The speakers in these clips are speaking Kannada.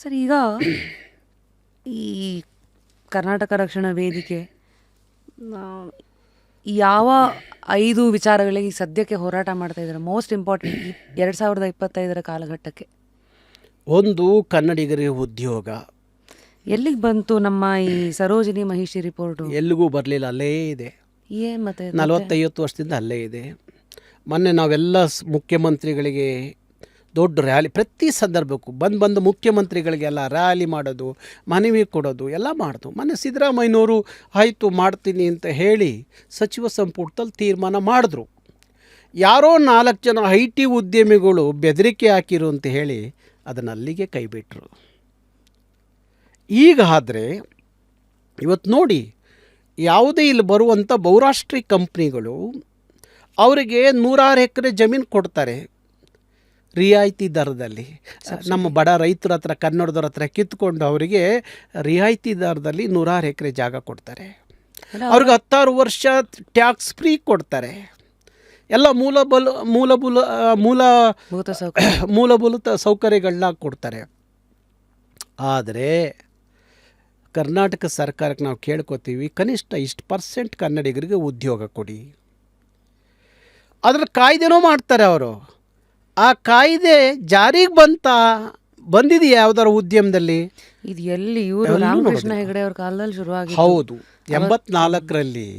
ಸರ್ ಈಗ ಈ ಕರ್ನಾಟಕ ರಕ್ಷಣಾ ವೇದಿಕೆ ಯಾವ ಐದು ವಿಚಾರಗಳಿಗೆ ಸದ್ಯಕ್ಕೆ ಹೋರಾಟ ಮಾಡ್ತಾ ಇದ್ದಾರೆ? ಮೋಸ್ಟ್ ಇಂಪಾರ್ಟೆಂಟ್ ಎರಡು ಸಾವಿರದ ಇಪ್ಪತ್ತೈದರ ಕಾಲಘಟ್ಟಕ್ಕೆ. ಒಂದು ಕನ್ನಡಿಗರಿಗೆ ಉದ್ಯೋಗ. ಎಲ್ಲಿಗೆ ಬಂತು ನಮ್ಮ ಈ ಸರೋಜಿನಿ ಮಹಿಷಿ ರಿಪೋರ್ಟು ಎಲ್ಲಿಗೂ ಬರಲಿಲ್ಲ ಅಲ್ಲೇ ಇದೆ. ಏನ್ ಮತ್ತೆ ನಲವತ್ತೈವತ್ತು ವರ್ಷದಿಂದ ಅಲ್ಲೇ ಇದೆ. ಮೊನ್ನೆ ನಾವೆಲ್ಲ ಮುಖ್ಯಮಂತ್ರಿಗಳಿಗೆ ದೊಡ್ಡ ರ್ಯಾಲಿ, ಪ್ರತಿ ಸಂದರ್ಭಕ್ಕೂ ಬಂದು ಬಂದು ಮುಖ್ಯಮಂತ್ರಿಗಳಿಗೆಲ್ಲ ರ್ಯಾಲಿ ಮಾಡೋದು, ಮನವಿ ಕೊಡೋದು, ಎಲ್ಲ ಮಾಡೋದು ಮೊನ್ನೆ ಸಿದ್ದರಾಮಯ್ಯನವರು ಆಯಿತು ಮಾಡ್ತೀನಿ ಅಂತ ಹೇಳಿ ಸಚಿವ ಸಂಪುಟದಲ್ಲಿ ತೀರ್ಮಾನ ಮಾಡಿದ್ರು. ಯಾರೋ ನಾಲ್ಕು ಜನ ಐ ಟಿ ಉದ್ಯಮಿಗಳು ಬೆದರಿಕೆ ಹಾಕಿರು ಅಂತ ಹೇಳಿ ಅದನ್ನು ಅಲ್ಲಿಗೆ ಕೈಬಿಟ್ರು ಈಗ ಆದರೆ ಇವತ್ತು ನೋಡಿ ಯಾವುದೇ ಇಲ್ಲಿ ಬರುವಂಥ ಬಹುರಾಷ್ಟ್ರೀಯ ಕಂಪ್ನಿಗಳು ಅವರಿಗೆ ನೂರಾರು ಎಕರೆ ಜಮೀನು ಕೊಡ್ತಾರೆ. ರಿಯಾಯಿತಿ ದರದಲ್ಲಿ. ನಮ್ಮ ಬಡ ರೈತರ ಹತ್ರ ಕನ್ನಡದವ್ರ ಹತ್ರ ಕಿತ್ಕೊಂಡು ಅವರಿಗೆ ರಿಯಾಯಿತಿ ದರದಲ್ಲಿ ನೂರಾರು ಎಕರೆ ಜಾಗ ಕೊಡ್ತಾರೆ. ಅವ್ರಿಗೆ ಹತ್ತಾರು ವರ್ಷ ಟ್ಯಾಕ್ಸ್ ಫ್ರೀ ಕೊಡ್ತಾರೆ. ಎಲ್ಲ ಮೂಲಬಲ ಮೂಲಬೂಲ ಮೂಲ ಮೂಲಭೂತ ಸೌಕರ್ಯಗಳನ್ನ ಕೊಡ್ತಾರೆ. ಆದರೆ ಕರ್ನಾಟಕ ಸರ್ಕಾರಕ್ಕೆ ನಾವು ಕೇಳ್ಕೊತೀವಿ ಕನಿಷ್ಠ ಇಷ್ಟು ಪರ್ಸೆಂಟ್ ಕನ್ನಡಿಗರಿಗೆ ಉದ್ಯೋಗ ಕೊಡಿ. ಅದ್ರ ಕಾಯ್ದೆನೂ ಮಾಡ್ತಾರೆ ಅವರು. ಆ ಕಾಯ್ದೆ ಜಾರಿಗೆ ಬಂತ ಬಂದಿದೆಯಾ ಯಾವ್ದಾರ ಉದ್ಯಮದಲ್ಲಿ? ಇದು ಎಲ್ಲಿ ಇವರು ರಾಮಕೃಷ್ಣ ಹೆಗಡೆ ಅವ್ರ ಕಾಲದಲ್ಲಿ ಶುರುವಾಗಿ ಹೌದು. ಎಂಬತ್ನಾಲ್ಕರಲ್ಲಿ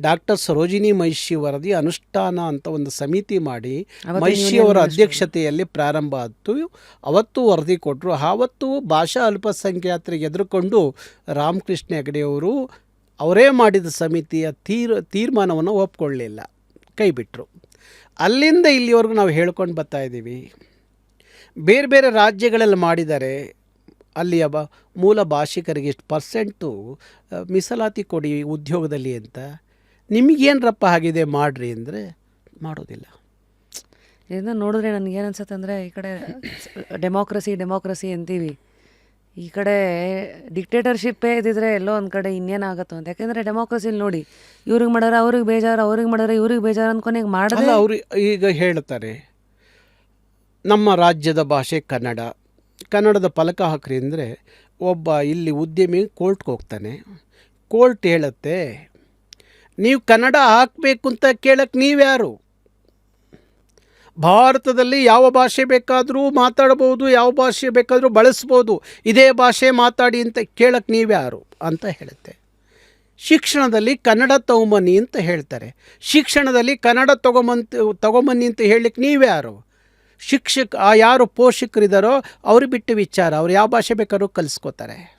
ಡಾಕ್ಟರ್ ಸರೋಜಿನಿ ಮಹಿಷಿ ವರದಿ ಅನುಷ್ಠಾನ ಅಂತ ಒಂದು ಸಮಿತಿ ಮಾಡಿ ಮಹಿಷಿ. ಅವರ ಅಧ್ಯಕ್ಷತೆಯಲ್ಲಿ ಪ್ರಾರಂಭ ಆಯಿತು. ಅವತ್ತು ವರದಿ ಕೊಟ್ಟರು ಆವತ್ತು ಭಾಷಾ ಅಲ್ಪಸಂಖ್ಯಾತರಿಗೆ ಎದುರುಕೊಂಡು ರಾಮಕೃಷ್ಣ ಹೆಗಡೆಯವರು ಅವರೇ ಮಾಡಿದ ಸಮಿತಿಯ ತೀರ್ ತೀರ್ಮಾನವನ್ನು ಒಪ್ಕೊಳ್ಳಿಲ್ಲ. ಕೈಬಿಟ್ರು. ಅಲ್ಲಿಂದ ಇಲ್ಲಿವರೆಗೂ ನಾವು ಹೇಳ್ಕೊಂಡು ಬರ್ತಾ ಇದ್ದೀವಿ. ಬೇರೆ ಬೇರೆ ರಾಜ್ಯಗಳಲ್ಲಿ ಮಾಡಿದರೆ ಅಲ್ಲಿಯ ಬ ಮೂಲ ಭಾಷಿಕರಿಗೆ ಇಷ್ಟು ಪರ್ಸೆಂಟು ಮೀಸಲಾತಿ ಕೊಡಿ ಉದ್ಯೋಗದಲ್ಲಿ ಅಂತ ನಿಮಗೇನರಪ್ಪ ಆಗಿದೆ ಮಾಡಿರಿ ಅಂದರೆ ಮಾಡೋದಿಲ್ಲ. ಇದನ್ನ ನೋಡಿದ್ರೆ ನನಗೆ ಏನು ಅನ್ಸುತ್ತೆ ಅಂದರೆ ಈ ಕಡೆ ಡೆಮೋಕ್ರಸಿ ಡೆಮೋಕ್ರಸಿ ಅಂತೀವಿ. ಈ ಕಡೆ ಡಿಕ್ಟೇಟರ್ಶಿಪ್ಪೇ ಇದ್ದಿದ್ರೆ ಎಲ್ಲೋ ಒಂದು ಕಡೆ ಇನ್ನೇನಾಗತ್ತೋ ಅಂತ. ಯಾಕೆಂದರೆ ಡೆಮೋಕ್ರಸಿಲಿ ನೋಡಿ, ಇವ್ರಿಗೆ ಮಾಡೋರು ಅವ್ರಿಗೆ ಬೇಜಾರು, ಅವ್ರಿಗೆ ಮಾಡೋರು ಇವ್ರಿಗೆ ಬೇಜಾರು ಕೊನೆಗೆ ಮಾಡಿದ್ರೆ ಅವರು ಈಗ ಹೇಳ್ತಾರೆ, ನಮ್ಮ ರಾಜ್ಯದ ಭಾಷೆ ಕನ್ನಡ. ಕನ್ನಡದ ಫಲಕ ಹಾಕ್ರಿ ಅಂದರೆ ಒಬ್ಬ ಇಲ್ಲಿ ಉದ್ಯಮಿ ಕೋರ್ಟ್ಗೆ ಹೋಗ್ತಾನೆ. ಕೋರ್ಟ್ ಹೇಳುತ್ತೆ, ನೀವು ಕನ್ನಡ ಹಾಕಬೇಕು ಅಂತ ಕೇಳಕ್ಕೆ ನೀವ್ಯಾರು? ಭಾರತದಲ್ಲಿ ಯಾವ ಭಾಷೆ ಬೇಕಾದರೂ ಮಾತಾಡ್ಬೋದು ಯಾವ ಭಾಷೆ ಬೇಕಾದರೂ ಬಳಸ್ಬೋದು, ಇದೇ ಭಾಷೆ ಮಾತಾಡಿ ಅಂತ ಕೇಳಕ್ಕೆ ನೀವ್ಯಾರು ಅಂತ ಹೇಳುತ್ತೆ. ಶಿಕ್ಷಣದಲ್ಲಿ ಕನ್ನಡ ತಗೊಂಬನ್ನಿ ಅಂತ ಹೇಳ್ತಾರೆ. ಶಿಕ್ಷಣದಲ್ಲಿ ಕನ್ನಡ ತಗೊಂಬಂತ, ತಗೊಂಬನ್ನಿ ಅಂತ ಹೇಳಲಿಕ್ಕೆ ನೀವ್ಯಾರು? ಶಿಕ್ಷಕ, ಆ ಯಾರು ಪೋಷಕರಿದ್ದಾರೋ ಅವ್ರಿಗೆ ಬಿಟ್ಟು ವಿಚಾರ, ಅವ್ರು ಯಾವ ಭಾಷೆ ಬೇಕಾದ್ರೂ ಕಲಿಸ್ಕೋತಾರೆ.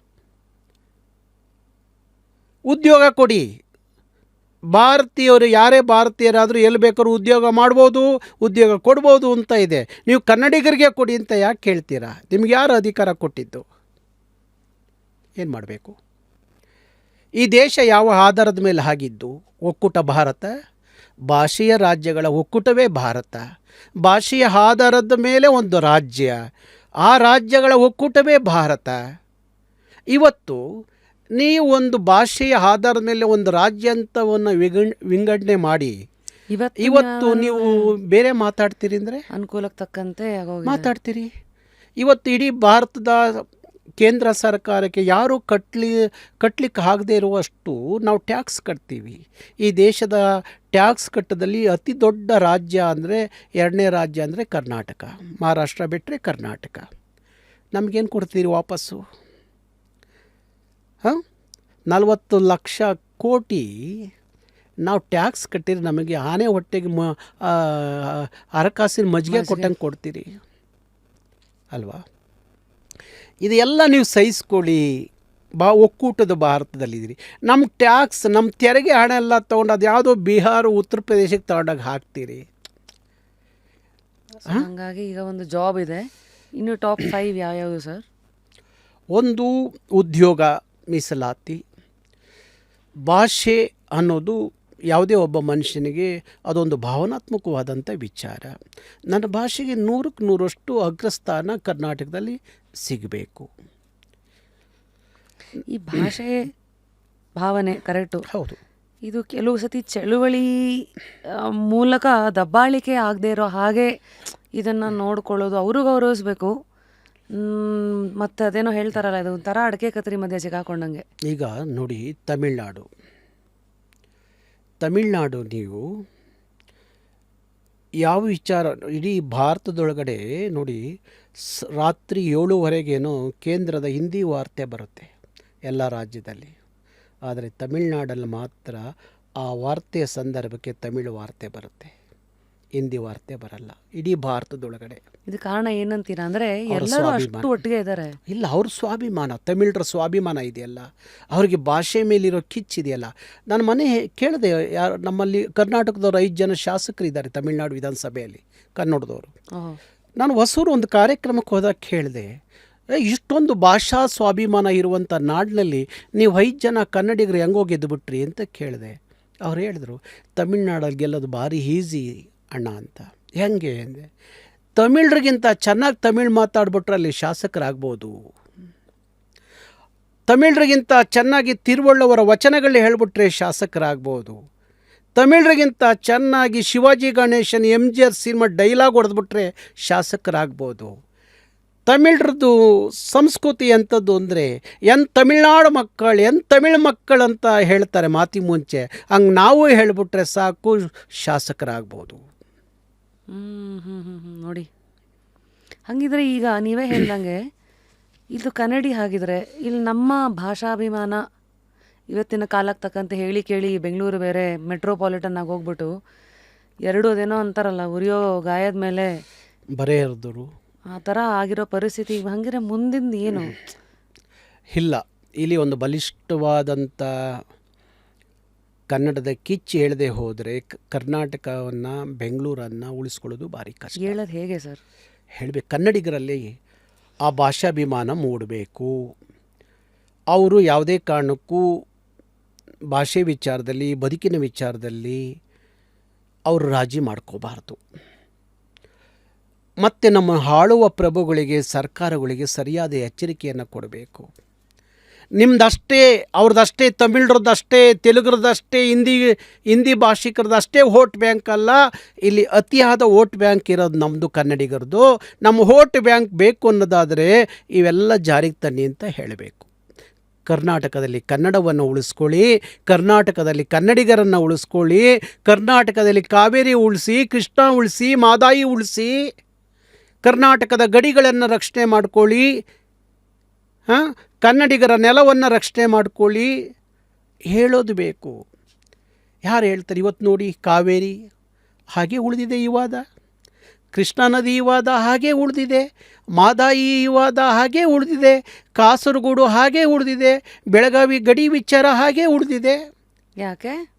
ಉದ್ಯೋಗ ಕೊಡಿ. ಭಾರತೀಯರು ಯಾರೇ ಭಾರತೀಯರಾದರೂ ಎಲ್ಲಿ ಬೇಕಾದ್ರೂ ಉದ್ಯೋಗ ಮಾಡ್ಬೋದು, ಉದ್ಯೋಗ ಕೊಡ್ಬೋದು ಅಂತ ಇದೆ. ನೀವು ಕನ್ನಡಿಗರಿಗೆ ಕೊಡಿ ಅಂತ ಯಾಕೆ ಕೇಳ್ತೀರಾ? ನಿಮ್ಗೆ ಯಾರು ಅಧಿಕಾರ ಕೊಟ್ಟಿದ್ದು? ಏನು ಮಾಡಬೇಕು? ಈ ದೇಶ ಯಾವ ಆಧಾರದ ಮೇಲೆ ಆಗಿದ್ದು? ಒಕ್ಕೂಟ ಭಾರತ? ಭಾಷೆಯ ರಾಜ್ಯಗಳ ಒಕ್ಕೂಟವೇ ಭಾರತ? ಭಾಷೆಯ ಆಧಾರದ ಮೇಲೆ ಒಂದು ರಾಜ್ಯ? ಆ ರಾಜ್ಯಗಳ ಒಕ್ಕೂಟವೇ ಭಾರತ? ಇವತ್ತು ನೀವು ಒಂದು ಭಾಷೆಯ ಆಧಾರದ ಮೇಲೆ ಒಂದು ರಾಜ್ಯಾಂತವನ್ನು ವಿಗಣ್ ವಿಂಗಡಣೆ ಮಾಡಿ. ಇವತ್ತು ಇವತ್ತು ನೀವು ಬೇರೆ ಮಾತಾಡ್ತೀರಿ ಅಂದರೆ? ಅನುಕೂಲಕ್ಕೆ ತಕ್ಕಂತೆ ಮಾತಾಡ್ತೀರಿ. ಇವತ್ತು ಇಡೀ ಭಾರತದ ಕೇಂದ್ರ ಸರ್ಕಾರಕ್ಕೆ ಯಾರು ಕಟ್ಲಿ ಕಟ್ಲಿಕ್ಕೆ ಆಗದೇ ಇರುವಷ್ಟು ನಾವು ಟ್ಯಾಕ್ಸ್ ಕಟ್ತೀವಿ. ಈ ದೇಶದ ಟ್ಯಾಕ್ಸ್ ಕಟ್ಟದಲ್ಲಿ ಅತಿ ದೊಡ್ಡ ರಾಜ್ಯ ಅಂದರೆ ಎರಡನೇ ರಾಜ್ಯ ಅಂದರೆ ಕರ್ನಾಟಕ. ಮಹಾರಾಷ್ಟ್ರ ಬಿಟ್ಟರೆ ಕರ್ನಾಟಕ. ನಮಗೇನು ಕೊಡ್ತೀರಿ ವಾಪಸ್ಸು? ನಲವತ್ತು ಲಕ್ಷ ಕೋಟಿ ನಾವು ಟ್ಯಾಕ್ಸ್ ಕಟ್ಟಿರಿ ನಮಗೆ ಆನೆ ಹೊಟ್ಟೆಗೆ ಮ ಹರಕಾಸಿನ ಮಜ್ಜಿಗೆ ಕೊಟ್ಟಂಗೆ ಕೊಡ್ತೀರಿ. ಅಲ್ವಾ? ಇದೆಲ್ಲ ನೀವು ಸಹಿಸ್ಕೊಳ್ಳಿ. ಬಾ ಒಕ್ಕೂಟದ ಭಾರತದಲ್ಲಿದ್ದೀರಿ. ನಮ್ಮ ಟ್ಯಾಕ್ಸ್ ನಮ್ಮ ತೆರಿಗೆ ಹಣ ಎಲ್ಲ ತೊಗೊಂಡು ಅದು ಯಾವುದೋ ಬಿಹಾರ ಉತ್ತರ ಪ್ರದೇಶಕ್ಕೆ ತಗೊಂಡಾಗ ಹಾಕ್ತೀರಿ. ಹಾಗಾಗಿ ಹಂಗಾಗಿ ಈಗ ಒಂದು ಜಾಬ್ ಇದೆ. ಇನ್ನು ಟಾಪ್ ಫೈವ್ ಯಾವ್ಯಾವುದು ಸರ್? ಒಂದು ಉದ್ಯೋಗ ಮೀಸಲಾತಿ ಭಾಷೆ ಅನ್ನೋದು ಯಾವುದೇ ಒಬ್ಬ ಮನುಷ್ಯನಿಗೆ ಅದೊಂದು ಭಾವನಾತ್ಮಕವಾದಂಥ ವಿಚಾರ. ನನ್ನ ಭಾಷೆಗೆ ನೂರಕ್ಕೆ ನೂರಷ್ಟು ಅಗ್ರಸ್ಥಾನ ಕರ್ನಾಟಕದಲ್ಲಿ ಸಿಗಬೇಕು. ಈ ಭಾಷೆ ಭಾವನೆ ಕರೆಕ್ಟು. ಹೌದು. ಇದು ಕೆಲವು ಸತಿ ಚಳುವಳಿ ಮೂಲಕ ದಬ್ಬಾಳಿಕೆ ಆಗದೆ ಇರೋ ಹಾಗೆ ಇದನ್ನು ನೋಡ್ಕೊಳ್ಳೋದು ಅವರು ಗೌರವಿಸ್ಬೇಕು. ಮತ್ತು ಅದೇನೋ ಹೇಳ್ತಾರಲ್ಲ, ಇದು ಒಂಥರ ಅಡಕೆ ಕತ್ರಿ ಮಧ್ಯೆ ಸಿಗಾಕೊಂಡಂಗೆ ಈಗ ನೋಡಿ ತಮಿಳ್ನಾಡು. ತಮಿಳ್ನಾಡು ನೀವು ಯಾವ ವಿಚಾರ, ಇಡೀ ಭಾರತದೊಳಗಡೆ ನೋಡಿ ಸ್, ರಾತ್ರಿ ಏಳುವರೆಗೇನು ಕೇಂದ್ರದ ಹಿಂದಿ ವಾರ್ತೆ ಬರುತ್ತೆ ಎಲ್ಲ ರಾಜ್ಯದಲ್ಲಿ. ಆದರೆ ತಮಿಳ್ನಾಡಲ್ಲಿ ಮಾತ್ರ ಆ ವಾರ್ತೆಯ ಸಂದರ್ಭಕ್ಕೆ ತಮಿಳು ವಾರ್ತೆ ಬರುತ್ತೆ. ಹಿಂದಿ ವಾರ್ತೆ ಬರಲ್ಲ. ಇಡೀ ಭಾರತದೊಳಗಡೆ. ಇದು ಕಾರಣ ಏನಂತೀರಾ ಅಂದರೆ ಎಲ್ಲರೂ. ಅಷ್ಟು ಒಟ್ಟಿಗೆ ಇದ್ದಾರೆ. ಇಲ್ಲ ಅವ್ರ ಸ್ವಾಭಿಮಾನ ತಮಿಳರ ಸ್ವಾಭಿಮಾನ ಇದೆಯಲ್ಲ. ಅವ್ರಿಗೆ ಭಾಷೆ ಮೇಲಿರೋ ಕಿಚ್ಚಿದೆಯಲ್ಲ ನಾನು ಮನೆ ಕೇಳಿದೆ ಯಾರು ನಮ್ಮಲ್ಲಿ ಕರ್ನಾಟಕದವ್ರು ಐದು ಜನ ಶಾಸಕರಿದ್ದಾರೆ ತಮಿಳ್ನಾಡು ವಿಧಾನಸಭೆಯಲ್ಲಿ ಕನ್ನಡದವರು. ನಾನು ಹೊಸೂರು ಒಂದು ಕಾರ್ಯಕ್ರಮಕ್ಕೆ ಹೋದಾಗ ಕೇಳಿದೆ "ಏ, ಇಷ್ಟೊಂದು ಭಾಷಾ ಸ್ವಾಭಿಮಾನ ಇರುವಂಥ ನಾಡಿನಲ್ಲಿ ನೀವು ಐದು ಜನ ಕನ್ನಡಿಗರು ಹೆಂಗೋಗಿದ್ದು ಬಿಟ್ರಿ ಅಂತ ಕೇಳಿದೆ. ಅವ್ರು ಹೇಳಿದ್ರು ತಮಿಳ್ನಾಡಲ್ಲಿ ಗೆಲ್ಲೋದು ಭಾರಿ ಈಸಿ ಅಣ್ಣ ಅಂತ. ಹೆಂಗೆ ಅಂದೆ ತಮಿಳ್ರಿಗಿಂತ ಚೆನ್ನಾಗಿ ತಮಿಳ್ ಮಾತಾಡ್ಬಿಟ್ರೆ ಅಲ್ಲಿ ಶಾಸಕರಾಗ್ಬೋದು. ತಮಿಳ್ರಿಗಿಂತ ಚೆನ್ನಾಗಿ ತಿರುವಳ್ಳವರ ವಚನಗಳು ಹೇಳ್ಬಿಟ್ರೆ ಶಾಸಕರಾಗ್ಬೋದು. ತಮಿಳ್ರಿಗಿಂತ ಚೆನ್ನಾಗಿ Shivaji Ganesan M G R cinema dialogue ಹೊಡೆದ್ಬಿಟ್ರೆ ಶಾಸಕರಾಗ್ಬೋದು. ತಮಿಳ್ರದ್ದು ಸಂಸ್ಕೃತಿ ಎಂಥದ್ದು ಅಂದರೆ, ಎನ್ ತಮಿಳ್ನಾಡು ಮಕ್ಕಳು, ಎನ್ ತಮಿಳ್ ಮಕ್ಕಳಂತ ಹೇಳ್ತಾರೆ ಮಾತಿ ಮುಂಚೆ ಹಂಗೆ ನಾವು ಹೇಳಿಬಿಟ್ರೆ ಸಾಕು ಶಾಸಕರಾಗ್ಬೋದು. ಹ್ಮ್ ಹ್ಮ್ ಹ್ಮ್ ಹ್ಮ್ ನೋಡಿ. ಹಂಗಿದ್ರೆ ಈಗ ನೀವೇ ಹೇಳ್ದಂಗೆ ಇದು ಕನ್ನಡಿ ಹಾಗಿದ್ರೆ ಇಲ್ಲಿ ನಮ್ಮ ಭಾಷಾಭಿಮಾನ ಇವತ್ತಿನ ಕಾಲಕ್ಕೆ ತಕ್ಕಂತೆ ಹೇಳಿ ಕೇಳಿ ಬೆಂಗಳೂರು ಬೇರೆ ಮೆಟ್ರೋಪಾಲಿಟನ್ ಆಗಿ ಹೋಗ್ಬಿಟ್ಟು ಎರಡು ಅದೇನೋ ಅಂತಾರಲ್ಲ ಉರಿಯೋ ಗಾಯದ ಮೇಲೆ ಬರೇ ಇರ್ದರು ಆ ಥರ ಆಗಿರೋ ಪರಿಸ್ಥಿತಿ ಹಂಗಿದ್ರೆ ಮುಂದಿನ ಏನು? ಇಲ್ಲ ಇಲ್ಲಿ ಒಂದು ಬಲಿಷ್ಠವಾದಂಥ ಕನ್ನಡದ ಕಿಚ್ಚು ಹೇಳದೆ ಹೋದರೆ ಕರ್ನಾಟಕವನ್ನು ಬೆಂಗಳೂರನ್ನು ಉಳಿಸ್ಕೊಳ್ಳೋದು ಭಾರಿ ಕಷ್ಟ. ಹೇಳೋದು ಹೇಗೆ ಸರ್? ಹೇಳಬೇಕು ಕನ್ನಡಿಗರಲ್ಲಿ ಆ ಭಾಷಾಭಿಮಾನ ಮೂಡಬೇಕು. ಅವರು ಯಾವುದೇ ಕಾರಣಕ್ಕೂ ಭಾಷೆ ವಿಚಾರದಲ್ಲಿ ಬದುಕಿನ ವಿಚಾರದಲ್ಲಿ ಅವರು ರಾಜಿ ಮಾಡ್ಕೋಬಾರ್ದು. ಮತ್ತು ನಮ್ಮ ಹಾಳುವ ಪ್ರಭುಗಳಿಗೆ ಸರ್ಕಾರಗಳಿಗೆ ಸರಿಯಾದ ಎಚ್ಚರಿಕೆಯನ್ನು ಕೊಡಬೇಕು. ನಿಮ್ದಷ್ಟೇ ಅವ್ರದ್ದಷ್ಟೇ ತಮಿಳ್ರದ್ದಷ್ಟೇ ತೆಲುಗ್ರದ್ದಷ್ಟೇ ಹಿಂದಿ ಹಿಂದಿ ಭಾಷಿಕರದಷ್ಟೇ ವೋಟ್ ಬ್ಯಾಂಕ್ ಅಲ್ಲ. ಇಲ್ಲಿ ಅತಿಯಾದ ವೋಟ್ ಬ್ಯಾಂಕ್ ಇರೋದು ನಮ್ಮದು ಕನ್ನಡಿಗರದು. ನಮ್ಮ ವೋಟ್ ಬ್ಯಾಂಕ್ ಬೇಕು ಅನ್ನೋದಾದರೆ ಇವೆಲ್ಲ ಜಾರಿಗೆ ತನ್ನಿ ಅಂತ ಹೇಳಬೇಕು. ಕರ್ನಾಟಕದಲ್ಲಿ ಕನ್ನಡವನ್ನು ಉಳಿಸ್ಕೊಳ್ಳಿ, ಕರ್ನಾಟಕದಲ್ಲಿ ಕನ್ನಡಿಗರನ್ನು ಉಳಿಸ್ಕೊಳ್ಳಿ, ಕರ್ನಾಟಕದಲ್ಲಿ ಕಾವೇರಿ ಉಳಿಸಿ, ಕೃಷ್ಣ ಉಳಿಸಿ, ಮಾದಾಯಿ ಉಳಿಸಿ, ಕರ್ನಾಟಕದ ಗಡಿಗಳನ್ನು ರಕ್ಷಣೆ ಮಾಡ್ಕೊಳ್ಳಿ. ಹಾಂ? ಕನ್ನಡಿಗರ ನೆಲವನ್ನು ರಕ್ಷಣೆ ಮಾಡಿಕೊಳ್ಳಿ. ಹೇಳೋದು ಬೇಕು. ಯಾರು ಹೇಳ್ತಾರೆ ಇವತ್ತು ನೋಡಿ ಕಾವೇರಿ ಹಾಗೆ ಉಳಿದಿದೆ ಈ ವಾದ. ಕೃಷ್ಣಾ ನದಿ ಈ ವಾದ ಹಾಗೆ ಉಳಿದಿದೆ. ಮಾದಾಯಿ ಈ ವಾದ ಹಾಗೆ ಉಳಿದಿದೆ. ಕಾಸರಗೋಡು ಹಾಗೆ ಉಳಿದಿದೆ. ಬೆಳಗಾವಿ ಗಡಿ ವಿಚಾರ ಹಾಗೆ ಉಳಿದಿದೆ. ಯಾಕೆ?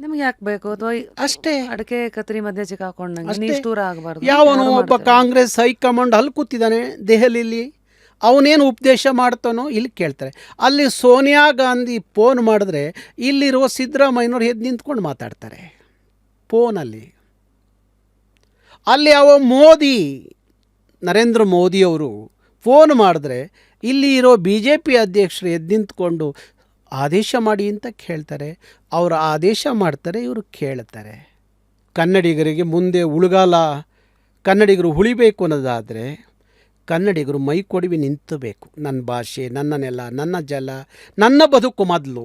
ನಿಮ್ಗೆ ಯಾಕೆ ಬೇಕು? ಅಥವಾ ಅಷ್ಟೇ. ಅಡಕೆ ಕತ್ರಿ ಮಧ್ಯೆ ಚಿಕ್ಕ ಹಾಕೊಂಡು ಆಗಬಾರ್ದು. ಯಾವನು ಒಬ್ಬ ಕಾಂಗ್ರೆಸ್ ಹೈಕಮಾಂಡ್ ಅಲ್ಲಿ ಕೂತಿದ್ದಾನೆ ದೆಹಲಿಲಿ. ಅವನೇನು ಉಪದೇಶ ಮಾಡ್ತಾನೋ ಇಲ್ಲಿ ಕೇಳ್ತಾರೆ. ಅಲ್ಲಿ ಸೋನಿಯಾ ಗಾಂಧಿ ಫೋನ್ ಮಾಡಿದ್ರೆ ಇಲ್ಲಿರುವ ಸಿದ್ದರಾಮಯ್ಯನವ್ರು ಎದ್ದು ನಿಂತ್ಕೊಂಡು ಮಾತಾಡ್ತಾರೆ. ಫೋನಲ್ಲಿ. ಅಲ್ಲಿ ಅವ ಮೋದಿ, ನರೇಂದ್ರ ಮೋದಿಯವರು ಫೋನ್ ಮಾಡಿದ್ರೆ ಇಲ್ಲಿ ಇರೋ ಬಿ ಜೆ ಪಿ ಅಧ್ಯಕ್ಷರು ಎದ್ದು ನಿಂತ್ಕೊಂಡು ಆದೇಶ ಮಾಡಿ ಅಂತ ಕೇಳ್ತಾರೆ. ಅವರು ಆದೇಶ ಮಾಡ್ತಾರೆ, ಇವರು ಕೇಳ್ತಾರೆ. ಕನ್ನಡಿಗರಿಗೆ ಮುಂದೆ ಉಳುಗಾಲ, ಕನ್ನಡಿಗರು ಉಳಿಬೇಕು ಅನ್ನೋದಾದರೆ ಕನ್ನಡಿಗರು ಮೈ ಕೊಡವಿ ನಿಂತಬೇಕು. ನನ್ನ ಭಾಷೆ, ನನ್ನ ನೆಲ, ನನ್ನ ಜಲ, ನನ್ನ ಬದುಕು ಮೊದಲು.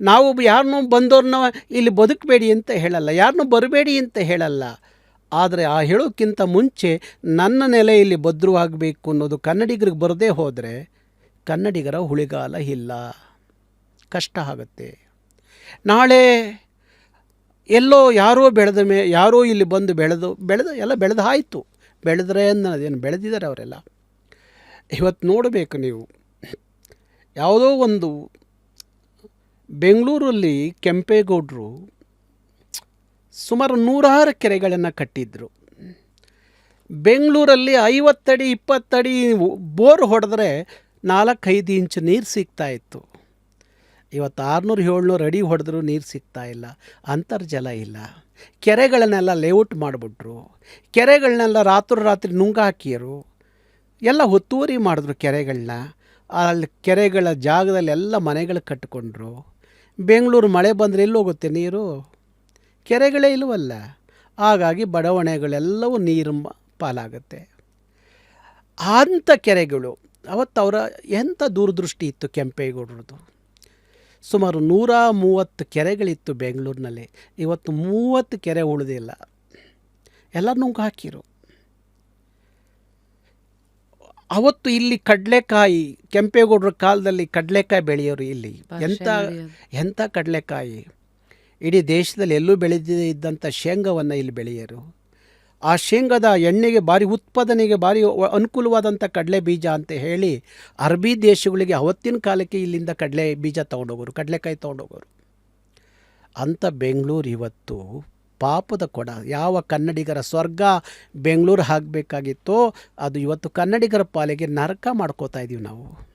ನಾವು ಯಾರನ್ನೂ ಬಂದವ್ರನ್ನ ಇಲ್ಲಿ ಬದುಕಬೇಡಿ ಅಂತ ಹೇಳಲ್ಲ, ಯಾರನ್ನೂ ಬರಬೇಡಿ ಅಂತ ಹೇಳಲ್ಲ. ಆದರೆ ಆ ಹೇಳೋಕ್ಕಿಂತ ಮುಂಚೆ ನನ್ನ ನೆಲೆಯಲ್ಲಿ ಭದ್ರವಾಗಬೇಕು ಅನ್ನೋದು ಕನ್ನಡಿಗರಿಗೆ ಬರದೇ ಹೋದರೆ ಕನ್ನಡಿಗರ ಹುಳಿಗಾಲ ಇಲ್ಲ. ಕಷ್ಟ ಆಗುತ್ತೆ. ನಾಳೆ ಎಲ್ಲೋ ಯಾರೋ ಬೆಳೆದ ಮೇ, ಯಾರೋ ಇಲ್ಲಿ ಬಂದು ಬೆಳೆದು ಬೆಳೆದು, ಎಲ್ಲ ಬೆಳೆದು ಆಯಿತು ಬೆಳೆದ್ರೆ ಅನ್ನೋದೇನು, ಬೆಳೆದಿದ್ದಾರೆ ಅವರೆಲ್ಲ. ಇವತ್ತು ನೋಡಬೇಕು ನೀವು. ಯಾವುದೋ ಒಂದು ಬೆಂಗಳೂರಲ್ಲಿ ಕೆಂಪೇಗೌಡರು ಸುಮಾರು ನೂರಾರು ಕೆರೆಗಳನ್ನು ಕಟ್ಟಿದ್ರು. ಬೆಂಗಳೂರಲ್ಲಿ ಐವತ್ತಡಿ, ಇಪ್ಪತ್ತಡಿ ಬೋರ್ ಹೊಡೆದ್ರೆ ನಾಲ್ಕೈದು ಇಂಚು ನೀರು ಸಿಗ್ತಾ ಇತ್ತು. ಇವತ್ತು ಆರುನೂರು, ಏಳ್ನೂರು ಅಡಿ ಹೊಡೆದ್ರೂ ನೀರು ಸಿಗ್ತಾ ಇಲ್ಲ. ಅಂತರ್ಜಲ ಇಲ್ಲ. ಕೆರೆಗಳನ್ನೆಲ್ಲ ಲೇಔಟ್ ಮಾಡಿಬಿಟ್ರು. ಕೆರೆಗಳನ್ನೆಲ್ಲ ರಾತ್ರಿ ನುಂಗ ಹಾಕಿಯರು ಎಲ್ಲ ಒತ್ತುವರಿ ಮಾಡಿದ್ರು ಕೆರೆಗಳನ್ನ ಅಲ್ಲಿ ಕೆರೆಗಳ ಜಾಗದಲ್ಲಿ ಎಲ್ಲ ಮನೆಗಳು ಕಟ್ಟಿಕೊಂಡ್ರು ಬೆಂಗಳೂರು ಮಳೆ ಬಂದರೆ ಎಲ್ಲಿ ಹೋಗುತ್ತೆ ನೀರು? ಕೆರೆಗಳೇ ಇಲ್ಲವಲ್ಲ ಹಾಗಾಗಿ ಬಡಾವಣೆಗಳೆಲ್ಲವೂ ನೀರು ಪಾಲಾಗುತ್ತೆ. ಅಂಥ ಕೆರೆಗಳು, ಅವತ್ತು ಅವರ ಎಂಥ ದೂರದೃಷ್ಟಿ ಇತ್ತು ಕೆಂಪೇಗೌಡರದು ಸುಮಾರು ನೂರ ಮೂವತ್ತು ಕೆರೆಗಳಿತ್ತು ಬೆಂಗಳೂರಿನಲ್ಲಿ. ಇವತ್ತು ಮೂವತ್ತು ಕೆರೆ ಉಳಿದಿಲ್ಲ ಎಲ್ಲ ನುಂಗು ಹಾಕಿರು. ಅವತ್ತು ಇಲ್ಲಿ ಕಡಲೆಕಾಯಿ ಕೆಂಪೇಗೌಡರ ಕಾಲದಲ್ಲಿ ಕಡಲೆಕಾಯಿ ಬೆಳೆಯೋರು ಇಲ್ಲಿ. ಎಂಥ ಎಂಥ ಕಡಲೆಕಾಯಿ? ಇಡೀ ದೇಶದಲ್ಲಿ ಎಲ್ಲೂ ಬೆಳೆದಿದ್ದಂಥ ಶೇಂಗವನ್ನು ಶೇಂಗಾವನ್ನು ಇಲ್ಲಿ ಬೆಳೆಯೋರು. ಆ ಶೇಂಗದ ಎಣ್ಣೆಗೆ ಭಾರಿ ಉತ್ಪಾದನೆಗೆ ಭಾರಿ ಅನುಕೂಲವಾದಂಥ ಕಡಲೆ ಬೀಜ ಅಂತ ಹೇಳಿ ಅರಬಿ ದೇಶಗಳಿಗೆ ಅವತ್ತಿನ ಕಾಲಕ್ಕೆ ಇಲ್ಲಿಂದ ಕಡಲೆ ಬೀಜ ತೊಗೊಂಡೋಗೋರು, ಕಡಲೆಕಾಯಿ ತೊಗೊಂಡೋಗೋರು. ಅಂಥ ಬೆಂಗಳೂರು ಇವತ್ತು ಪಾಪದ ಕೊಡ. ಯಾವ ಕನ್ನಡಿಗರ ಸ್ವರ್ಗ ಬೆಂಗಳೂರು ಆಗಬೇಕಾಗಿತ್ತೋ ಅದು ಇವತ್ತು ಕನ್ನಡಿಗರ ಪಾಲಿಗೆ ನರಕ ಮಾಡ್ಕೋತಾ ಇದ್ದೀವಿ ನಾವು.